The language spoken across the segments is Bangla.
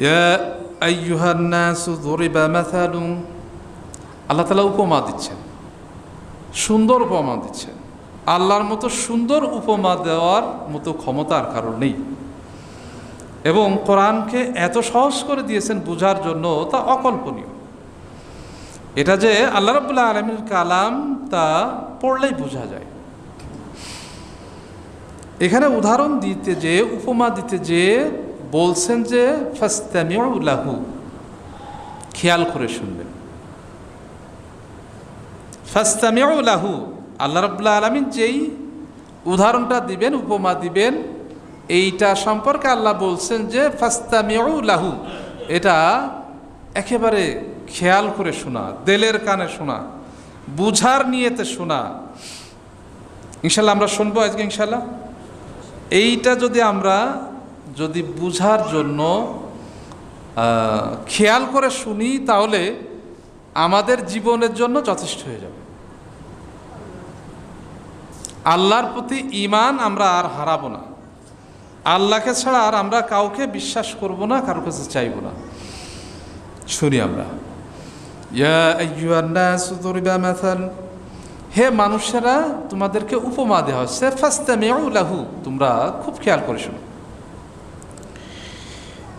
ইয়া আইয়ুহান নাসু যুরিবা মাসালুন আল্লাহ তালা উপমা দিচ্ছেন। সুন্দর উপমা দিচ্ছেন। আল্লাহর মতো সুন্দর উপমা দেওয়ার মতো ক্ষমতার কারণ নেই। এবং কোরআনকে এত সহজ করে দিয়েছেন বোঝার জন্য তা অকল্পনীয়। এটা যে আল্লাহ রবুল্লাহ আলমীর কালাম তা পড়লেই বোঝা যায়। এখানে উদাহরণ দিতে যে, উপমা দিতে যে বলছেন যে ফাস্তামিউলাহু খেয়াল করে শুনবেন। ফাস্তামিউলাহু আল্লাহ রবুল্লাহ আলমিন যেই উদাহরণটা দিবেন, উপমা দিবেন, এইটা সম্পর্কে আল্লাহ বলছেন যে ফাস্তামিউলাহু এটা একেবারে খেয়াল করে শোনা, দেলের কানে শোনা, বুঝার নিয়েতে শোনা। ইনশাল্লাহ আমরা শুনব আজকে ইনশাল্লাহ। এইটা যদি আমরা যদি বুঝার জন্য খেয়াল করে শুনি, তাহলে আমাদের জীবনের জন্য যথেষ্ট হয়ে যাবে। আল্লাহর প্রতি ইমান আমরা আর হারাবো না। আল্লাহকে ছাড়া আর আমরা কাউকে বিশ্বাস করব না কারোর কাছে চাইব না। শুনি আমরা। হে মানুষেরা, তোমাদেরকে উপমা দেওয়া হচ্ছে। লাহু। তোমরা খুব খেয়াল করে শোনো।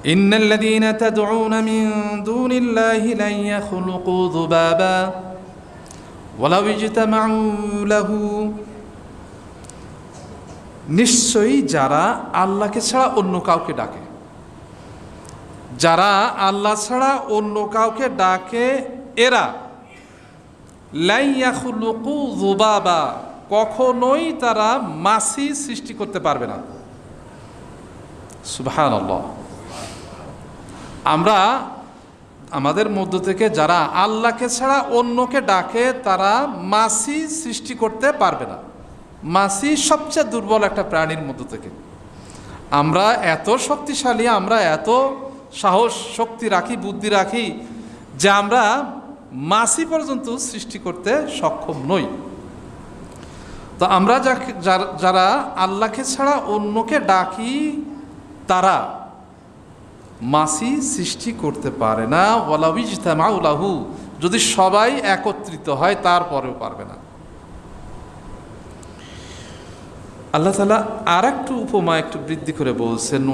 إن الذين تدعون من دون الله لن يخلقوا ذبابا ولو اجتمعوا له নিশ্চয়ই যারা আল্লাহকে ছাড়া অন্য কাউকে ডাকে যারা আল্লাহ ছাড়া অন্য কাউকে ডাকে এরা লাইয়াখুলুকু জুবাবা কখনোই তারা মাসি সৃষ্টি করতে পারবে না সুবহান আমরা আমাদের মধ্য থেকে যারা আল্লাহকে ছাড়া অন্যকে ডাকে, তারা মাসি সৃষ্টি করতে পারবে না। মাসি সবচেয়ে দুর্বল একটা প্রাণীর মধ্য থেকে। আমরা এত শক্তিশালী, আমরা এত সাহস, শক্তি রাখি, বুদ্ধি রাখি যে আমরা মাসি পর্যন্ত সৃষ্টি করতে সক্ষম নই। তো আমরা যারা আল্লাহকে ছাড়া অন্যকে ডাকি, তারা মাসি সৃষ্টি করতে পারে না ওয়ালাউলাহু যদি সবাই একত্রিত হয় তারপরেও পারবে না। আল্লাহ তালা আর একটু উপমা একটু বৃদ্ধি করে বলছেন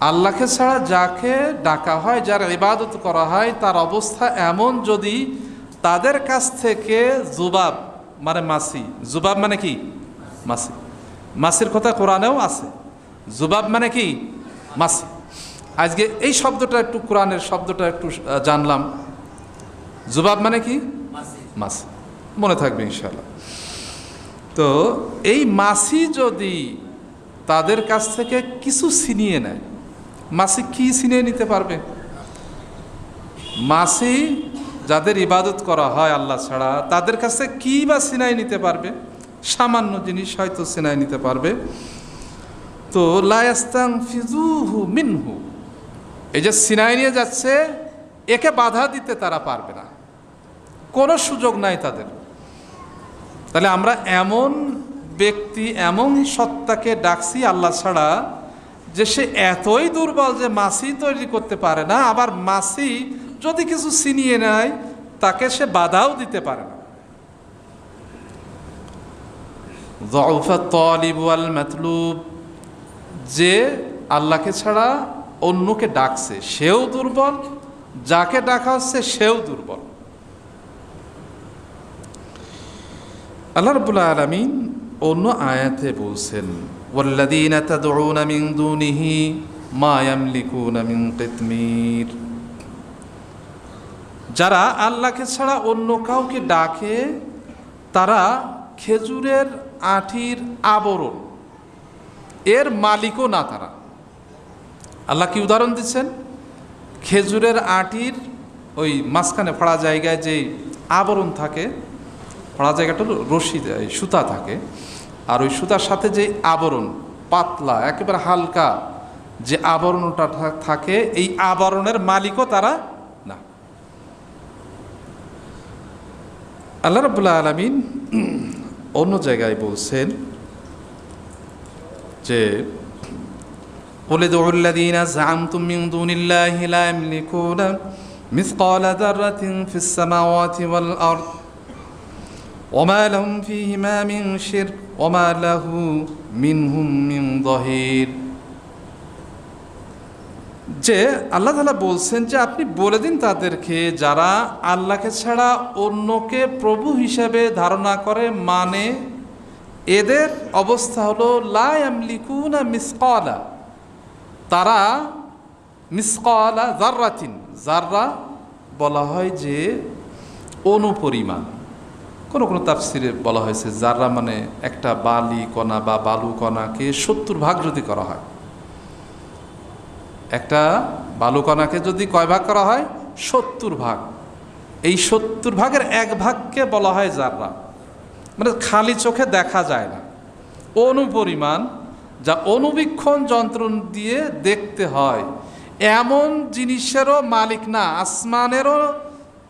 আল্লাহকে ছাড়া যাকে ডাকা হয়, যার ইবাদত করা হয়, তার অবস্থা এমন যদি তাদের কাছ থেকে জুবাব মানে মাসি, জুবাব মানে কি? মাসি। মাসির কথা কোরআনেও আছে। জুবাব মানে কি? মাসি। আজকে এই শব্দটা একটু কোরআনের শব্দটা একটু জানলাম। জুবাব মানে কি? মাসি। মনে থাকবে ইনশাল্লাহ তো এই মাসি যদি তাদের কাছ থেকে কিছু ছিনিয়ে নেয় মাসি কি ছিনিয়ে নিতে পারবে? মাসি যাদের ইবাদত করা হয় আল্লাহ ছাড়া তাদের কাছে কি বা সিনাই নিতে পারবে? সামান্য জিনিস হয়তো সিনাই নিতে পারবে। তো লায়াস্তাং ফিজুহু মিনহু। এই যে সিনাই নিয়ে যাচ্ছে, একে বাধা দিতে তারা পারবে না। কোনো সুযোগ নাই তাদের। তাহলে আমরা এমন ব্যক্তি, এমন সত্তাকে ডাকছি আল্লাহ ছাড়া, যে সে এতই দুর্বল যে মাসি তৈরি করতে পারে না। আবার মাসি যদি কিছু ছিনিয়ে নেয়, তাকে সে বাধাও দিতে পারে না। ضعف الطالب والمطلوب যে আল্লাহকে ছাড়া অন্যকে ডাকছে সেও দুর্বল যাকে ডাকা হচ্ছে সেও দুর্বল আল্লাহ রবুল্লা আলমিন অন্য আয়াতে বলছেন والذين تدعون من دونه ما يملكون من قطمير যারা আল্লাহকে ছাড়া অন্য কাউকে ডাকে তারা খেজুরের আঠির আবরণ। এর মালিকও না তারা। আল্লাহ কি উদাহরণ দিচ্ছেন? খেজুরের আটির ওই মাঝখানে ফাড়া জায়গায় যে আবরণ থাকে, ফাড়া জায়গাটা রশি সুতা থাকে। আর ওই সুতার সাথে যে আবরণ, পাতলা, একেবারে হালকা যে আবরণটা থাকে, এই আবরণের মালিকও তারা না। আল্লাহ রবুল্লা আলমিন অন্য জায়গায় বলছেন যে قل ادعوا الذين زعمتم من دون الله لا يملكون مثقال ذرة في السماوات والأرض وما لهم فيهما من شرك وما له منهم من ظهير যে আল্লাহ তালা বলছেন যে আপনি বলে দিন তাদেরকে যারা আল্লাহকে ছাড়া অন্যকে প্রভু হিসাবে ধারণা করে মানে এদের অবস্থা হলো লায়ামলিকুনা মিসকলা। তারা মিসকলা জার্রাতিন জাররা বলা হয় যে অনুপরিমাণ। কোনো কোনো তাফসিরে বলা হয়েছে জাররা মানে একটা বালি কণা বা বালু কণাকে সত্তর ভাগ যদি করা হয়। একটা বালুকণাকে যদি কয় ভাগ করা হয়? সত্তর ভাগ। এই সত্তর ভাগের এক ভাগকে বলা হয় জাররা। মানে খালি চোখে দেখা যায় না। অনুপরিমাণ যা অনুবীক্ষণ যন্ত্র দিয়ে দেখতে হয়, এমন জিনিসেরও মালিক না, আসমানেরও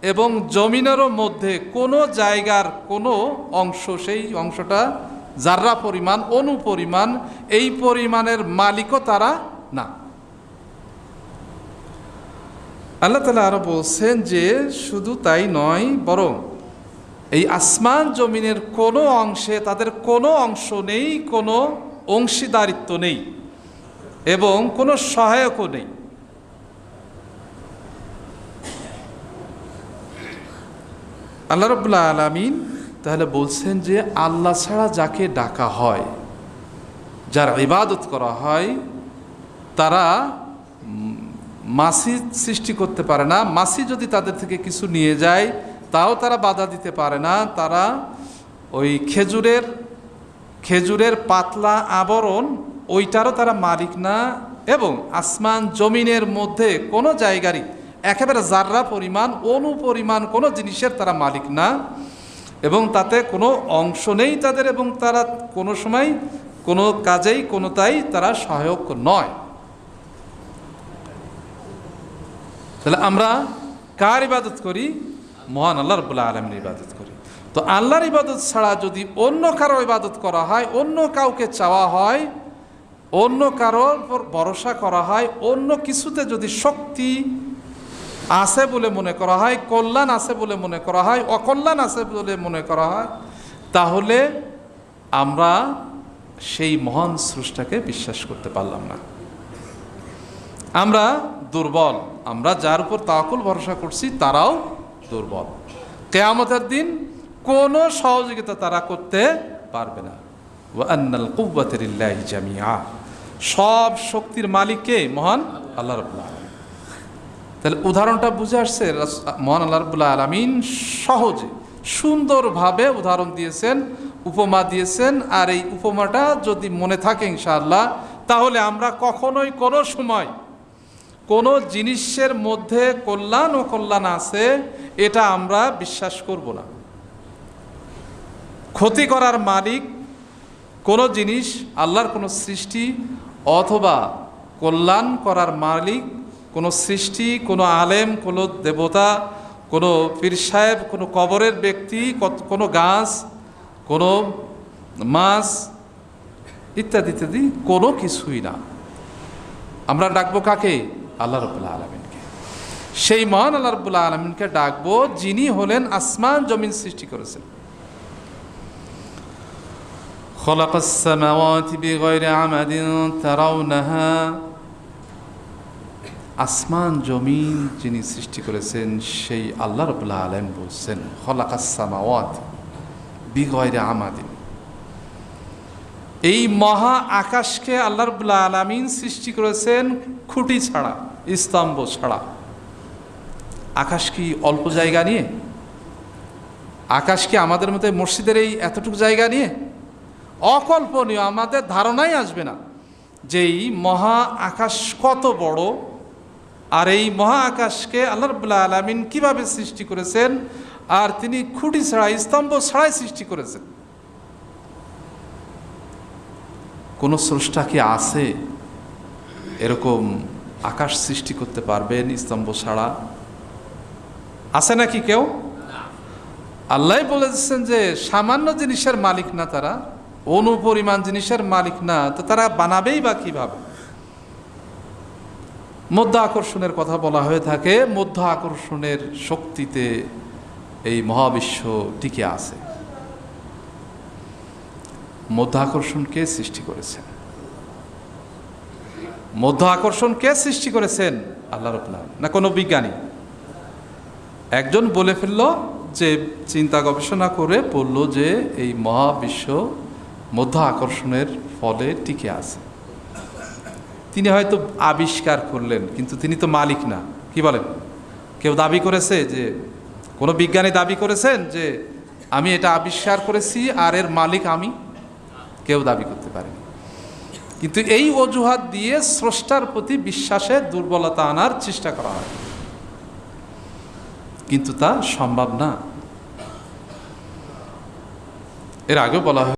এবং জমিনেরও মধ্যে কোনো জায়গার কোনো অংশ, সেই অংশটা জাররা পরিমাণ, অনুপরিমাণ, এই পরিমাণের মালিকও তারা না। আল্লাহ তালা আরও বলছেন যে শুধু তাই নয়, বরং এই আসমান জমিনের কোনো অংশে তাদের কোনো অংশ নেই, কোনো অংশীদারিত্ব নেই এবং কোনো সহায়কও নেই। আল্লাহ রবুল্লা আলমিন তাহলে বলছেন যে আল্লাহ ছাড়া যাকে ডাকা হয়, যার ইবাদত করা হয়, তারা মাসি সৃষ্টি করতে পারে না। মাসি যদি তাদের থেকে কিছু নিয়ে যায়, তাও তারা বাধা দিতে পারে না। তারা ওই খেজুরের খেজুরের পাতলা আবরণ, ওইটারও তারা মালিক না এবং আসমান জমিনের মধ্যে কোনো জায়গারই একেবারে জাররা পরিমাণ অনু পরিমাণ কোনো জিনিসের তারা মালিক না এবং তাতে কোনো অংশ নেই তাদের এবং তারা কোনো সময় কোনো কাজেই কোনোটাই তারা সহায়ক নয়। তাহলে আমরা কার ইবাদত করি? মহান আল্লাহ রবুল্লাহ আলমের ইবাদত করি। তো আল্লাহর ইবাদত ছাড়া যদি অন্য কারও ইবাদত করা হয়, অন্য কাউকে চাওয়া হয়, অন্য কারোর ভরসা করা হয়, অন্য কিছুতে যদি শক্তি আছে বলে মনে করা হয়, কল্যাণ আছে বলে মনে করা হয়, অকল্যাণ আছে বলে মনে করা হয়, তাহলে আমরা সেই মহান স্রষ্টাকে বিশ্বাস করতে পারলাম না। আমরা দুর্বল, আমরা যার উপর তাকুল ভরসা করছি, তারাও দুর্বল। কেয়ামতের দিন কোনো সহযোগিতা তারা করতে পারবে না। ওয়ান্নাল কুব্বাতের জামিয়া সব শক্তির মালিককে মহান আল্লাহ রবুল্লাহ তাহলে উদাহরণটা বুঝে আসছে মহান আল্লাহ রবুল্লাহ আলমিন সহজে, সুন্দরভাবে উদাহরণ দিয়েছেন, উপমা দিয়েছেন, আর এই উপমাটা যদি মনে থাকে ইনশাআল্লাহ, তাহলে আমরা কখনোই কোনো সময় কোনো জিনিসের মধ্যে কল্যাণ ও কল্যাণ আছে, এটা আমরা বিশ্বাস করব না। ক্ষতি করার মালিক কোনো জিনিস, আল্লাহর কোনো সৃষ্টি অথবা কল্যাণ করার মালিক কোনো সৃষ্টি, কোনো আলেম, কোনো দেবতা, কোনো পীর সাহেব, কোনো কবরের ব্যক্তি, কত- কোনো গাছ, কোনো মাছ ইত্যাদি ইত্যাদি কোনো কিছুই না। আমরা ডাকবো কাকে? আল্লাহ রবুল্লাহ আলমিনকে সেই মহান আল্লাহ রবুল্লাহ আলমিনকে ডাকবো যিনি হলেন আসমান জমিন সৃষ্টি করেছেন خلق السماوات بغير عمد ترونها আসমান জমিন যিনি সৃষ্টি করেছেন সেই আল্লাহ রবুল্লাহ আলম বলছেন খলাকাস সামাওয়াত বিগয়রে আমাদিন এই মহা আকাশকে আল্লাহ রবুল্লাহ আলমিন সৃষ্টি করেছেন খুঁটি ছাড়া, স্তম্ভ ছাড়া। আকাশ কি অল্প জায়গা নিয়ে? আকাশ কি আমাদের মধ্যে মসজিদের এই এতটুকু জায়গা নিয়ে? অকল্পনীয়, আমাদের ধারণাই আসবে না যে এই মহা আকাশ কত বড় আর এই মহা আকাশকে আল্লাহ রবুল্লাহ আলমিন কীভাবে সৃষ্টি করেছেন আর তিনি খুঁটি ছাড়া, স্তম্ভ ছাড়াই সৃষ্টি করেছেন। কোনো স্রষ্টা কি আছে? এরকম আকাশ সৃষ্টি করতে পারবেন স্তম্ভ ছাড়া। আছে নাকি কেউ? আল্লাহ বলেছেন যে সামান্য জিনিসের মালিক না তারা, অনুপরিমাণ জিনিসের মালিক না, তো তারা বানাবেই বা কীভাবে? মধ্য আকর্ষণের কথা বলা হয়ে থাকে, মধ্য আকর্ষণের শক্তিতে এই মহাবিশ্ব টিকে আছে। মধ্য আকর্ষণকে সৃষ্টি করেছেন। মধ্য আকর্ষণ কে সৃষ্টি করেছেন আল্লাহ রবুল্লাহ না, কোনো বিজ্ঞানী। একজন বলে ফেলল যে, চিন্তা গবেষণা করে বলল যে, এই মহাবিশ্ব মধ্য আকর্ষণের ফলে টিকে আছে। তিনি হয়তো আবিষ্কার করলেন, কিন্তু তিনি তো মালিক না। কি বলেন? কেউ দাবি করেছে যে, কোনো বিজ্ঞানী দাবি করেছেন যে, আমি এটা আবিষ্কার করেছি আর এর মালিক আমি? কেউ দাবি করতে পারে কিন্তু এই অজুহাত দিয়ে স্রষ্টার প্রতি বিশ্বাসে দুর্বলতা আনার চেষ্টা করা হয়। কিন্তু তা সম্ভব না। এর আগে বলা হয়